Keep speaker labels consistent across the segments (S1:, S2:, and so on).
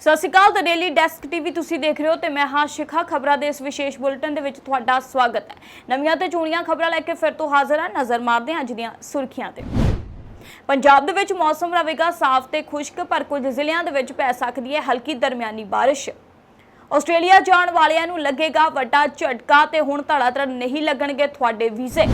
S1: ਸਤਿ ਸ਼੍ਰੀ ਅਕਾਲ ਦ ਡੇਲੀ ਡੈਸਕ ਟੀਵੀ ਤੁਸੀਂ ਦੇਖ ਰਹੇ ਹੋ ਤੇ ਮੈਂ ਹਾਂ ਸ਼ਿਖਾ। ਖਬਰਾਂ ਦੇ ਇਸ ਵਿਸ਼ੇਸ਼ ਬੁਲੇਟਿਨ ਦੇ ਵਿੱਚ ਤੁਹਾਡਾ ਸਵਾਗਤ ਹੈ। ਨਵੀਆਂ ਤੇ ਚੂਣੀਆਂ ਖਬਰਾਂ ਲੈ ਕੇ ਫਿਰ ਤੋਂ ਹਾਜ਼ਰ ਹਾਂ। ਨਜ਼ਰ ਮਾਰਦੇ ਹਾਂ ਅੱਜ ਦੀਆਂ ਸੁਰਖੀਆਂ ਤੇ। ਪੰਜਾਬ ਦੇ ਵਿੱਚ ਮੌਸਮ ਰਹੇਗਾ ਸਾਫ਼ ਤੇ ਖੁਸ਼ਕ, ਪਰ ਕੁਝ ਜ਼ਿਲ੍ਹਿਆਂ ਦੇ ਵਿੱਚ ਪੈ ਸਕਦੀ ਹੈ ਹਲਕੀ ਦਰਮਿਆਨੀ ਬਾਰਿਸ਼। ਆਸਟ੍ਰੇਲੀਆ ਜਾਣ ਵਾਲਿਆਂ ਨੂੰ ਲੱਗੇਗਾ ਵੱਡਾ ਝਟਕਾ ਤੇ ਹੁਣ ਧੜਾਧੜ ਨਹੀਂ ਲੱਗਣਗੇ ਤੁਹਾਡੇ ਵੀਜ਼ੇ।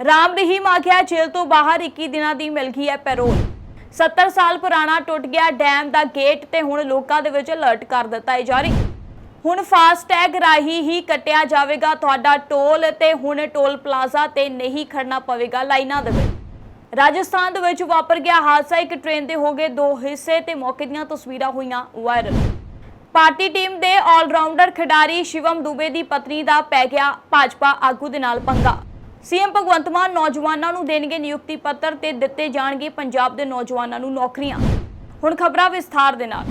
S1: ਰਾਮ ਰਹੀਮ ਆਖਿਆ, ਜੇਲ੍ਹ ਤੋਂ ਬਾਹਰ 21 ਦਿਨਾਂ ਦੀ ਮਿਲ ਗਈ ਹੈ ਪੈਰੋਲ। 70 ਸਾਲ ਪੁਰਾਣਾ ਟੁੱਟ ਗਿਆ ਡੈਮ ਦਾ ਗੇਟ ਤੇ ਹੁਣ ਲੋਕਾਂ ਦੇ ਵਿੱਚ ਅਲਰਟ ਕਰ ਦਿੱਤਾ ਹੈ ਜਾਰੀ। ਹੁਣ ਫਾਸਟੈਗ ਰਾਹੀਂ ਹੀ ਕੱਟਿਆ ਜਾਵੇਗਾ ਤੁਹਾਡਾ ਟੋਲ ਤੇ ਹੁਣ ਟੋਲ ਪਲਾਜ਼ਾ ਤੇ ਨਹੀਂ ਖੜਨਾ ਪਵੇਗਾ ਲਾਈਨਾਂ ਦੇ ਵਿੱਚ। ਰਾਜਸਥਾਨ ਦੇ ਵਿੱਚ ਵਾਪਰ ਗਿਆ ਹਾਦਸਾ, ਇੱਕ ਟ੍ਰੇਨ ਦੇ ਹੋ ਗਏ ਦੋ ਹਿੱਸੇ ਤੇ ਮੌਕੇ ਦੀਆਂ ਤਸਵੀਰਾਂ ਹੋਈਆਂ ਵਾਇਰਲ। ਪਾਰਟੀ ਟੀਮ ਦੇ ਆਲਰਾਊਂਡਰ ਖਿਡਾਰੀ ਸ਼ਿਵਮ ਦੁਬੇ ਦੀ ਪਤਨੀ ਦਾ ਪੈ ਗਿਆ ਭਾਜਪਾ ਆਗੂ ਦੇ ਨਾਲ ਪੰਗਾ। ਸੀਐਮ ਭਗਵੰਤ ਮਾਨ ਨੌਜਵਾਨਾਂ ਨੂੰ ਦੇਣਗੇ ਨਿਯੁਕਤੀ ਪੱਤਰ ਤੇ ਦਿੱਤੇ ਜਾਣਗੇ ਪੰਜਾਬ ਦੇ ਨੌਜਵਾਨਾਂ ਨੂੰ ਨੌਕਰੀਆਂ। ਹੁਣ ਖਬਰਾਂ ਵਿਸਥਾਰ ਦੇ ਨਾਲ।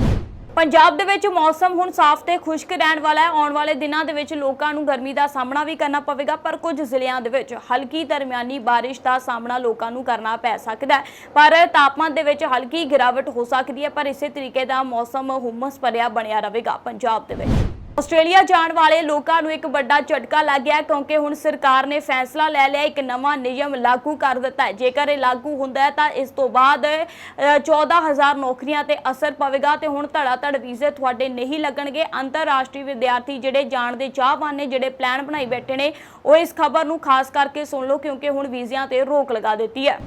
S1: ਪੰਜਾਬ ਦੇ ਵਿੱਚ ਮੌਸਮ ਹੁਣ ਸਾਫ਼ ਤੇ ਖੁਸ਼ਕ ਰਹਿਣ ਵਾਲਾ ਹੈ। ਆਉਣ ਵਾਲੇ ਦਿਨਾਂ ਦੇ ਵਿੱਚ ਲੋਕਾਂ ਨੂੰ ਗਰਮੀ ਦਾ ਸਾਹਮਣਾ ਵੀ ਕਰਨਾ ਪਵੇਗਾ, ਪਰ ਕੁਝ ਜ਼ਿਲ੍ਹਿਆਂ ਦੇ ਵਿੱਚ ਹਲਕੀ ਦਰਮਿਆਨੀ ਬਾਰਿਸ਼ ਦਾ ਸਾਹਮਣਾ ਲੋਕਾਂ ਨੂੰ ਕਰਨਾ ਪੈ ਸਕਦਾ ਹੈ। ਪਰ ਤਾਪਮਾਨ ਦੇ ਵਿੱਚ ਹਲਕੀ ਗਿਰਾਵਟ ਹੋ ਸਕਦੀ ਹੈ, ਪਰ ਇਸੇ ਤਰੀਕੇ ਦਾ ਮੌਸਮ ਹੁਮਸ ਭਰਿਆ ਬਣਿਆ ਰਹੇਗਾ ਪੰਜਾਬ ਦੇ ਵਿੱਚ। ਆਸਟ੍ਰੇਲੀਆ ਜਾਣ ਵਾਲੇ ਲੋਕਾਂ ਨੂੰ ਇੱਕ ਵੱਡਾ ਝਟਕਾ ਲੱਗ ਗਿਆ ਕਿਉਂਕਿ ਹੁਣ ਸਰਕਾਰ ਨੇ ਫੈਸਲਾ ਲੈ ਲਿਆ ਇੱਕ ਨਵਾਂ ਨਿਯਮ ਲਾਗੂ ਕਰ ਦਿੱਤਾ ਹੈ। ਜੇਕਰ ਇਹ ਲਾਗੂ ਹੁੰਦਾ ਹੈ ਤਾਂ ਇਸ ਤੋਂ ਬਾਅਦ ਅ, 14000 ਨੌਕਰੀਆਂ ਤੇ ਅਸਰ ਪਵੇਗਾ ਤੇ ਹੁਣ ਧੜਾਧੜ ਵੀਜ਼ੇ ਤੁਹਾਡੇ ਨਹੀਂ ਲੱਗਣਗੇ। ਅੰਤਰਰਾਸ਼ਟਰੀ ਵਿਦਿਆਰਥੀ ਜਿਹੜੇ ਜਾਣ ਦੇ ਚਾਹਵਾਨ ਨੇ ਜਿਹੜੇ ਪਲਾਨ ਬਣਾਈ ਬੈਠੇ ਨੇ ਉਹ ਇਸ ਖਬਰ ਨੂੰ ਖਾਸ ਕਰਕੇ ਸੁਣ ਲਓ ਕਿਉਂਕਿ ਹੁਣ ਵੀਜ਼ਿਆਂ ਤੇ ਰੋਕ ਲਗਾ ਦਿੱਤੀ ਹੈ।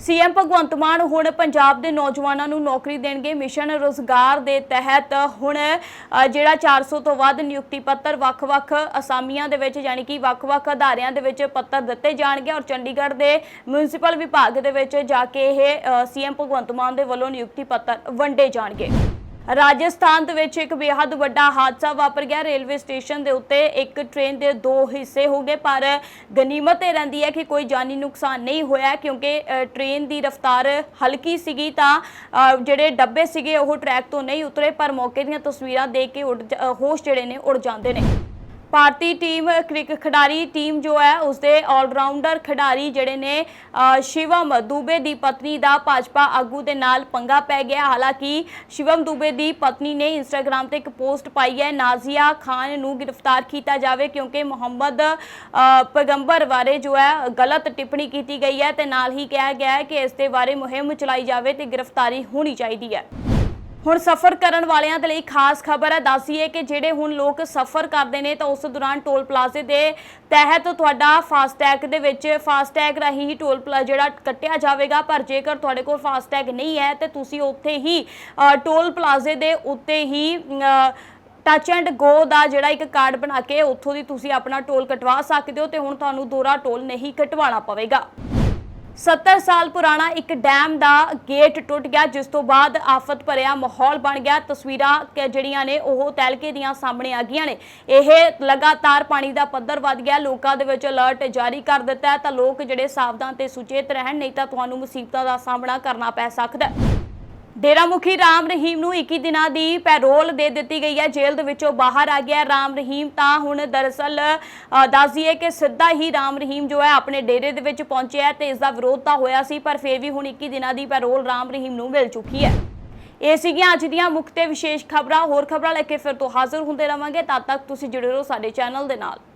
S1: ਸੀਐਮ ਭਗਵੰਤ ਮਾਨ ਹੁਣ ਪੰਜਾਬ ਦੇ ਨੌਜਵਾਨਾਂ ਨੂੰ ਨੌਕਰੀ ਦੇਣਗੇ। ਮਿਸ਼ਨ ਰੋਜ਼ਗਾਰ ਦੇ ਤਹਿਤ ਹੁਣ ਅ, ਜਿਹੜਾ 400 ਤੋਂ ਵੱਧ ਨਿਯੁਕਤੀ ਪੱਤਰ ਵੱਖ-ਵੱਖ ਅਸਾਮੀਆਂ ਦੇ ਵਿੱਚ ਯਾਨੀ ਕਿ ਵੱਖ-ਵੱਖ ਅਦਾਰਿਆਂ ਦੇ ਵਿੱਚ ਪੱਤਰ ਦਿੱਤੇ ਜਾਣਗੇ ਔਰ ਚੰਡੀਗੜ੍ਹ ਦੇ ਮਿਊਨਿਸਪਲ ਵਿਭਾਗ ਦੇ ਵਿੱਚ ਜਾ ਕੇ ਇਹ ਸੀਐਮ ਭਗਵੰਤ ਮਾਨ ਦੇ ਵੱਲੋਂ ਨਿਯੁਕਤੀ ਪੱਤਰ ਵੰਡੇ ਜਾਣਗੇ। ਰਾਜਸਥਾਨ ਦੇ ਵਿੱਚ ਇੱਕ ਬੇहद ਵੱਡਾ ਹਾਦਸਾ ਵਾਪਰ ਗਿਆ। ਰੇਲਵੇ ਸਟੇਸ਼ਨ ਦੇ ਉੱਤੇ ਇੱਕ ਟ੍ਰੇਨ ਦੇ ਦੋ ਹਿੱਸੇ ਹੋ ਗਏ ਪਰ ਗਨੀਮਤ ਇਹ ਰਹਿੰਦੀ ਹੈ ਕਿ ਕੋਈ ਜਾਨੀ ਨੁਕਸਾਨ ਨਹੀਂ ਹੋਇਆ ਕਿਉਂਕਿ ਅ, ਟ੍ਰੇਨ ਦੀ ਰਫ਼ਤਾਰ ਹਲਕੀ ਸੀਗੀ ਤਾਂ ਜਿਹੜੇ ਡੱਬੇ ਸੀਗੇ ਉਹ ਟਰੈਕ ਤੋਂ ਨਹੀਂ ਉਤਰੇ ਪਰ ਮੌਕੇ ਦੀਆਂ ਤਸਵੀਰਾਂ ਦੇਖ ਕੇ ਉੱਡ ਜ- ਹੋਸ਼ ਜਿਹੜੇ ਨੇ ਉੜ ਜਾਂਦੇ ਨੇ। ਭਾਰਤੀ ਟੀਮ ਕ੍ਰਿਕਟ ਖਿਡਾਰੀ ਟੀਮ ਜੋ ਹੈ, ਉਸਦੇ ਆਲਰਾਊਂਡਰ ਖਿਡਾਰੀ ਜਿਹੜੇ ਨੇ ਸ਼ਿਵਮ ਦੂਬੇ ਦੀ ਪਤਨੀ ਦਾ ਭਾਜਪਾ ਆਗੂ ਦੇ ਨਾਲ ਪੰਗਾ ਪੈ ਗਿਆ। ਹਾਲਾਂਕਿ ਸ਼ਿਵਮ ਦੂਬੇ ਦੀ ਪਤਨੀ ਨੇ ਇੰਸਟਾਗ੍ਰam ਤੇ ਇੱਕ ਪੋਸਟ ਪਾਈ ਹੈ, ਨਾਜ਼ੀਆ ਖਾਨ ਨੂੰ ਗ੍ਰਿਫਤਾਰ ਕੀਤਾ ਜਾਵੇ ਕਿਉਂਕਿ ਮੁਹੰਮਦ ਪੈਗੰਬਰ ਬਾਰੇ ਜੋ ਹੈ, ਗਲਤ ਟਿੱਪਣੀ ਕੀਤੀ ਗਈ ਹੈ ਤੇ ਨਾਲ ਹੀ ਕਿਹਾ ਗਿਆ ਹੈ ਕਿ ਇਸ ਦੇ ਬਾਰੇ ਮੁਹਿੰਮ ਚਲਾਈ ਜਾਵੇ ਤੇ ਗ੍ਰਿਫਤਾਰੀ ਹੋਣੀ ਚਾਹੀਦੀ ਹੈ। ਹੁਣ ਸਫ਼ਰ ਕਰਨ ਵਾਲਿਆਂ ਦੇ ਲਈ ਖਾਸ ਖਬਰ ਹੈ। ਦੱਸੀਏ ਕਿ ਜਿਹੜੇ ਹੁਣ ਲੋਕ ਸਫ਼ਰ ਕਰਦੇ ਨੇ ਤਾਂ ਉਸ ਦੌਰਾਨ ਟੋਲ ਪਲਾਜ਼ੇ ਦੇ ਤਹਿਤ ਤੁਹਾਡਾ ਫਾਸਟੈਗ ਦੇ ਵਿੱਚ ਫਾਸਟੈਗ ਰਾਹੀਂ ਹੀ ਟੋਲ ਪਲਾ, ਜਿਹੜਾ ਕੱਟਿਆ ਜਾਵੇਗਾ। ਪਰ ਜੇਕਰ ਤੁਹਾਡੇ ਕੋਲ ਫਾਸਟੈਗ ਨਹੀਂ ਹੈ ਤੇ ਤੁਸੀਂ ਉੱਥੇ ਹੀ ਟੋਲ ਪਲਾਜ਼ੇ ਦੇ ਉੱਤੇ ਹੀ ਟੱਚ ਐਂਡ ਗੋ ਦਾ ਜਿਹੜਾ ਇੱਕ ਕਾਰਡ ਬਣਾ ਕੇ ਉੱਥੋਂ ਦੀ ਤੁਸੀਂ ਆਪਣਾ ਟੋਲ ਕਟਵਾ ਸਕਦੇ ਹੋ ਤੇ ਹੁਣ ਤੁਹਾਨੂੰ ਦੋਹਰਾ ਟੋਲ ਨਹੀਂ ਕਟਵਾਉਣਾ ਪਵੇਗਾ। 70 ਸਾਲ ਪੁਰਾਣਾ ਇੱਕ ਡੈਮ ਦਾ ਗੇਟ ਟੁੱਟ ਗਿਆ, ਜਿਸ ਤੋਂ ਬਾਅਦ ਆਫਤ ਭਰਿਆ ਮਾਹੌਲ ਬਣ ਗਿਆ। ਤਸਵੀਰਾਂ ਕਿ ਜਿਹੜੀਆਂ ਨੇ ਉਹ ਤਹਿਲਕੇ ਦੀਆਂ ਸਾਹਮਣੇ ਆ ਗਈਆਂ ਨੇ। ਇਹ ਲਗਾਤਾਰ ਪਾਣੀ ਦਾ ਪੱਧਰ ਵੱਧ ਗਿਆ। ਲੋਕਾਂ ਦੇ ਵਿੱਚ ਅਲਰਟ ਜਾਰੀ ਕਰ ਦਿੱਤਾ ਤਾਂ ਲੋਕ ਜਿਹੜੇ ਸਾਵਧਾਨ ਤੇ ਸੁਚੇਤ ਰਹਿਣ, ਨਹੀਂ ਤਾਂ ਤੁਹਾਨੂੰ ਮੁਸੀਬਤਾਂ ਦਾ ਸਾਹਮਣਾ ਕਰਨਾ ਪੈ ਸਕਦਾ ਹੈ। ਡੇਰਾ ਮੁਖੀ ਰਾਮ ਰਹੀਮ ਨੂੰ 21 ਦਿਨਾਂ ਦੀ ਪੈਰੋਲ ਦੇ ਦਿੱਤੀ ਗਈ ਹੈ। ਜੇਲ੍ਹ ਦੇ ਵਿੱਚੋਂ ਬਾਹਰ ਆ ਗਿਆ ਰਾਮ ਰਹੀਮ। ਤਾਂ ਹੁਣ ਦਰਅਸਲ ਅ, ਦੱਸ ਦਈਏ ਕਿ ਸਿੱਧਾ ਹੀ ਰਾਮ ਰਹੀਮ ਜੋ ਹੈ ਆਪਣੇ ਡੇਰੇ ਦੇ ਵਿੱਚ ਪਹੁੰਚਿਆ ਹੈ ਤੇ ਇਸ ਦਾ ਵਿਰੋਧ ਤਾਂ ਹੋਇਆ ਸੀ ਪਰ ਫਿਰ ਵੀ ਹੁਣ 21 ਦਿਨਾਂ ਦੀ ਪੈਰੋਲ ਰਾਮ ਰਹੀਮ ਨੂੰ ਮਿਲ ਚੁੱਕੀ ਹੈ। ਇਹ ਸੀਗੀਆਂ ਅੱਜ ਦੀਆਂ ਮੁੱਖ ਤੇ ਵਿਸ਼ੇਸ਼ ਖਬਰਾਂ। ਹੋਰ ਖਬਰਾਂ ਲੈ ਕੇ ਫਿਰ ਤੋਂ ਹਾਜ਼ਰ ਹੁੰਦੇ ਰਵਾਂਗੇ। ਤਦ ਤੱਕ ਤੁਸੀਂ ਜੁੜੇ ਰਹੋ ਸਾਡੇ ਚੈਨਲ ਦੇ ਨਾਲ।